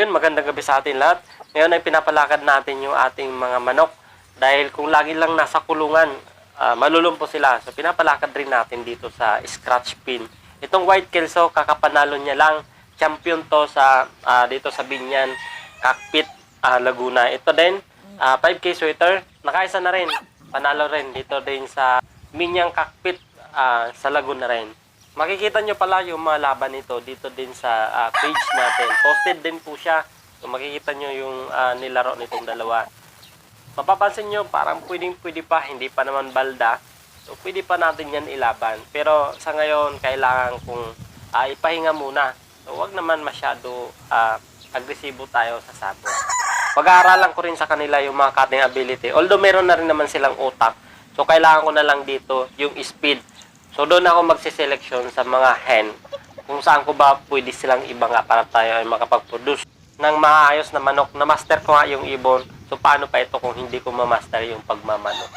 Yun, magandang gabi sa atin lahat. Ngayon ay pinapalakad natin yung ating mga manok. Dahil kung lagi lang nasa kulungan, ah, malulumpo sila. So pinapalakad rin natin dito sa scratch pin. Itong white kelso, kakapanalo niya lang. Champion to sa ah, dito sa Binyan, Cockpit, ah, Laguna. Ito din, ah, 5K sweater. Nakaisa na rin. Panalo rin dito din sa Minyang Cockpit ah, sa Laguna rin. Makikita nyo pala yung mga laban nito dito din sa ah, page natin. Posted din po siya. So makikita nyo yung ah, nilaro nitong dalawa. Mapapansin nyo parang pwedeng pwede pa, hindi pa naman balda. So pwede pa natin yan ilaban. Pero sa ngayon, kailangan kong ah, ipahinga muna. So wag naman masyado ah, agresibo tayo sa sabot. Pag-aaralan ko rin sa kanila yung mga cutting ability. Although meron na rin naman silang utak. So kailangan ko na lang dito yung speed. So doon ako magsiseleksyon sa mga hen kung saan ko ba pwede silang iba nga para tayo ay makapag-produce ng maayos na manok. Na-master ko nga yung ibon. So paano pa ito kung hindi ko ma-master yung pagmamanok?